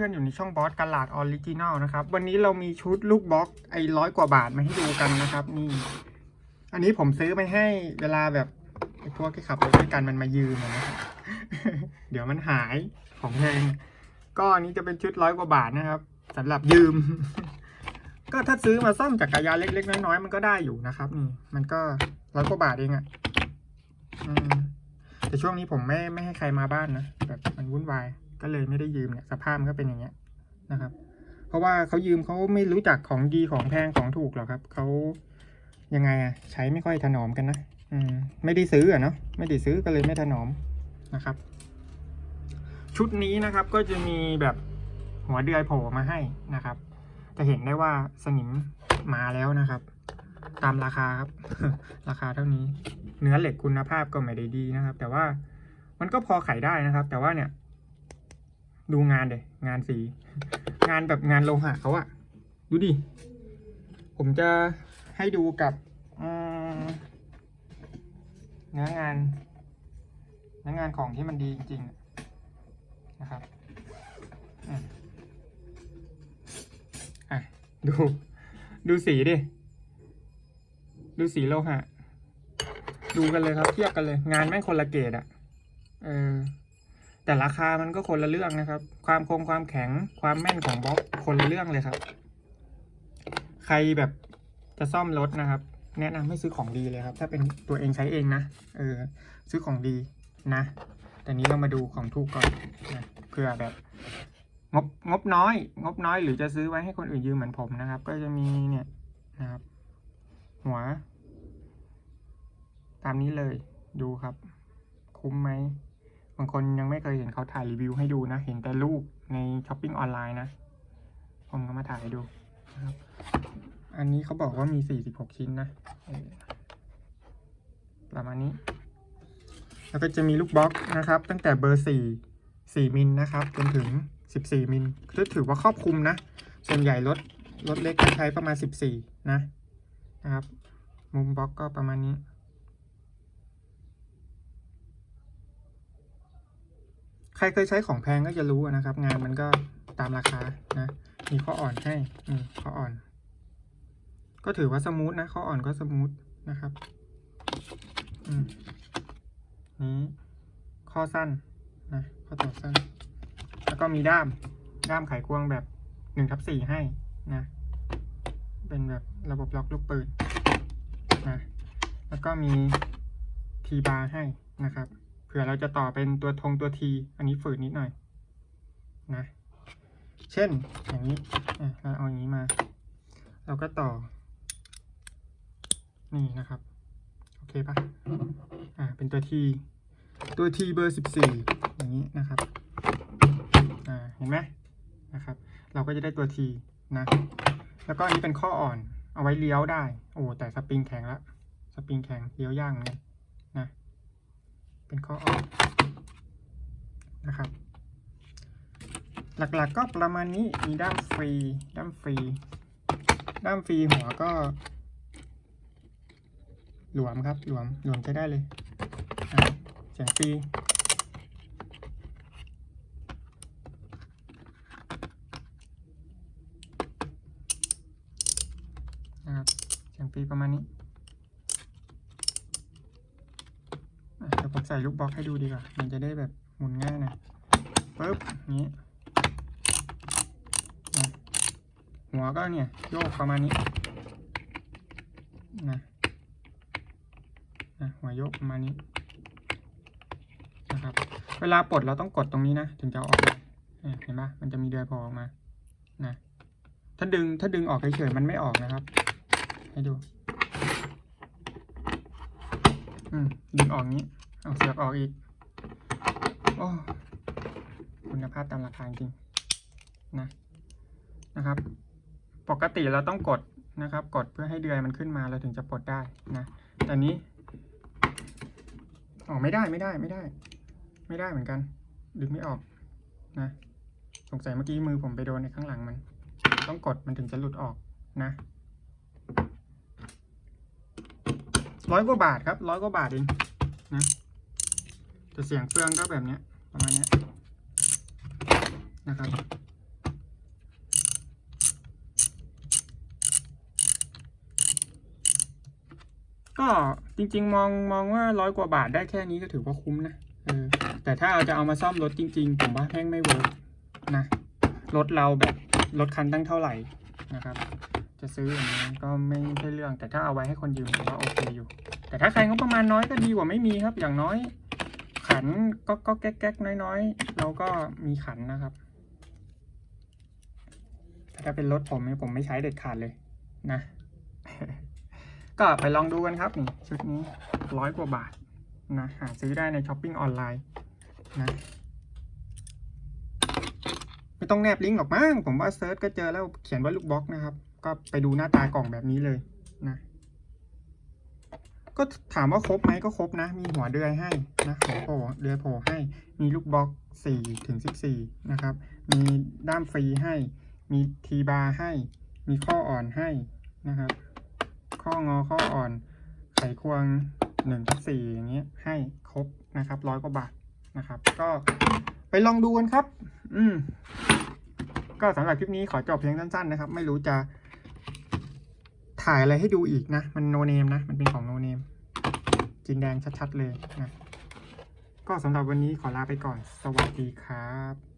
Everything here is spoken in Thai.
พื่อนๆอยู่ในช่องบอสกาลาดออริจินอลนะครับ วันนี้เรามีชุดลูกบล็อกไอ้ร้อยกว่าบาทมาให้ดูกันนะครับ นี่ อันนี้ผมซื้อไปให้เวลาแบบไอ้พวกที่ขับรถด้วยกันมันมายืมนะครับเดี๋ยวมันหายของแพงก็อันนี้จะเป็นชุดร้อยกว่าบาทนะครับสำหรับยืม ก็ถ้าซื้อมาซ่อมจักรยานเล็ก ๆ น้อยๆมันก็ได้อยู่นะครับนี่มันก็ร้อยกว่าบาทเองอะ่ะแต่ช่วงนี้ผมไม่ไม่ให้ใครมาบ้านนะแบบมันวุ่นวาย ก็เลยไม่ได้ยืมเนี่ยสภาพมันก็เป็นอย่างเงี้ยนะครับ เพราะว่าเขายืมเขาไม่รู้จักของดีของแพงของถูกหรอกครับเขายังไงอะใช้ไม่ค่อยถนอมกันนะอืมไม่ได้ซื้ออะเนาะไม่ได้ซื้อก็เลยไม่ถนอมนะครับ ชุดนี้นะครับก็จะมีแบบหัวเดือยโผล่มาให้นะครับ จะเห็นได้ว่าสนิมมาแล้วนะครับ ตามราคาครับ ราคาเท่านี้ เนื้อเหล็กคุณภาพก็ไม่ได้ดีนะครับ แต่ว่ามันก็พอขายได้นะครับ แต่ว่าเนี่ย ดูงานเดยงานสี งานแบบงานโลหะเขาอะดูดิ ผมจะให้ดูกับเนื้องาน เนื้องานของที่มันดีจริง ๆ นะครับอะดู ดูสีดิ ดูสีโลหะ ดูกันเลยครับ เทียบกันเลย งานแม่งคนละเกรดอะเออ แต่ราคามันก็คนละเรื่องนะครับ ความคงความแข็งความแม่นของบล็อกคนละเรื่องเลยครับ ใครแบบจะซ่อมรถนะครับ แนะนำให้ซื้อของดีเลยครับ ถ้าเป็นตัวเองใช้เองนะเออซื้อของดีนะแต่นี้เรามาดูของถูกก่อนนะเพื่อแบบ งบงบน้อย งบน้อยหรือจะซื้อไว้ให้คนอื่นยืมเหมือนผมนะครับ ก็จะมีเนี่ยนะครับ หัว ตามนี้เลยดูครับ คุ้มไหมางคนยังไม่เคยเห็นเขาถ่ายรีวิวให้ดูนะ เห็นแต่รูปในช้อปปิ้งออนไลน์นะ ผมก็มาถ่ายให้ดูนะครับ อันนี้เขาบอกว่ามี 46 ชิ้นนะ ประมาณนี้ แล้วก็จะมีลูกบล็อกนะครับ ตั้งแต่เบอร์ 4 4 มิลนะครับ จนถึง 14 มิลก็ถือว่าครอบคลุมนะ ส่วนใหญ่รถรถเล็กก็ใช้ประมาณ 14 นะนะครับ มุมบล็อกก็ประมาณนี้ ใครเคยใช้ของแพงก็จะรู้นะครับ งานมันก็ตามราคานะ มีข้ออ่อนให้นี่ข้ออ่อน ก็ถือว่าสมูทนะข้ออ่อนก็สมูทนะครับอืนี้ข้อสั้นนะข้อต่อสั้น แล้วก็มีด้ามด้ามไขควงแบบหนึ่งทับสี่ให้นะ เป็นแบบระบบล็อกลูกปืนนะแล้วก็มีทีบาร์ให้นะครับ เผื่อเราจะต่อเป็นตัวธงตัวที อันนี้ฝืดนิดหน่อยนะ เช่นอย่างนี้เราเอาอย่างนี้มา เราก็ต่อ นี่นะครับ โอเคปะอ่า เป็นตัวที ตัวทีเบอร์สิบสี่อย่างนี้นะครับ อ่า เห็นไหมนะครับ เราก็จะได้ตัวทีนะ แล้วก็อันนี้เป็นข้ออ่อน เอาไว้เลี้ยวได้ โอ้ แต่สปริงแข็งละ สปริงแข็งเลี้ยวยากเหมือนกันนะ เป็นข้ออ่อนนะครับ หลักๆก็ประมาณนี้มีด้ามฟรี ด้ามฟรี ด้ามฟรีหัวก็ หลวมครับ หลวม หลวมใช้ได้เลยเสียงฟรีนะครับเสียงฟรีประมาณนี้อะเดี๋ยวผม ใส่ลูกบล็อกให้ดูดีกว่า มันจะได้แบบหมุนง่ายนะปึ๊บนี้นะหัวก็เนี่ยโยกประมาณนี้นะนะหัวโยกประมาณนี้นะครับ เวลาปลดเราต้องกดตรงนี้นะ ถึงจะออกเห็นปะมันจะมีเดือยโผล่ออกมานะถ้าดึงถ้าดึงออกเฉยๆมันไม่ออกนะครับ ให้ดู อืมดึงออกนี้ เอาเสียบออกอีก โอ้ คุณภาพตามราคาจริงนะ นะครับ ปกติเราต้องกดนะครับ กดเพื่อให้เดือยมันขึ้นมาเราถึงจะปลดได้นะ แต่นี้ ออกไม่ได้ไม่ได้ไม่ได้ ไม่ได้เหมือนกัน ดึงไม่ออกนะ สงสัยเมื่อกี้มือผมไปโดนในข้างหลังมัน ต้องกดมันถึงจะหลุดออกนะร้อยกว่าบาทครับร้อยกว่าบาทเองนะ แต่เสียงเครื่องก็แบบนี้ประมาณนี้นะครับก็จริง ๆ มองมองว่าร้อยกว่าบาทได้แค่นี้ก็ถือว่าคุ้มนะเออแต่ถ้าเราจะเอามาซ่อมรถจริง ๆ ผมว่าแม่งไม่เวิร์กนะรถเราแบบรถคันตั้งเท่าไหร่นะครับ จะซื้ออย่างนี้ก็ไม่ใช่เรื่องแต่ถ้าเอาไว้ให้คนยืมก็โอเคอยู่ แต่ถ้าใครงบประมาณน้อยก็ดีกว่าไม่มีครับอย่างน้อย ขันก็ก็แก๊กแก๊กๆน้อยๆ เราก็มีขันนะครับ ถ้าเป็นรถผมเนี่ยผมไม่ใช้เด็ดขาดเลยนะ ก็ไปลองดูกันครับนี่ชุดนี้ร้อยกว่าบาทนะหาซื้อได้ในช้อปปิ้งออนไลน์นะไม่ต้องแนบลิงก์หรอกมั้งผมว่าเซิร์ชก็เจอแล้วเขียนว่าลูกบล็อกนะครับ ก็ไปดูหน้าตากล่องแบบนี้เลยนะ ก็ถามว่าครบไหมก็ครบนะ มีหัวเดือยให้นะหัวโผล่เดือยโผล่ให้ มีลูกบล็อกสี่ถึงสิบสี่นะครับ มีด้ามฟรีให้ มีทีบาร์ให้ มีข้ออ่อนให้นะครับ ข้องอข้ออ่อน ไขควงหนึ่งสี่อย่างเงี้ยให้ครบนะครับร้อยกว่าบาทนะครับ ก็ไปลองดูกันครับ อืมก็สำหรับคลิปนี้ขอจบเพียงสั้นๆนะครับ ไม่รู้จะ ถ่ายอะไรให้ดูอีกนะ มันโนเนมนะ มันเป็นของโนเนมจินแดงชัดๆเลยนะ ก็สำหรับวันนี้ขอลาไปก่อน สวัสดีครับ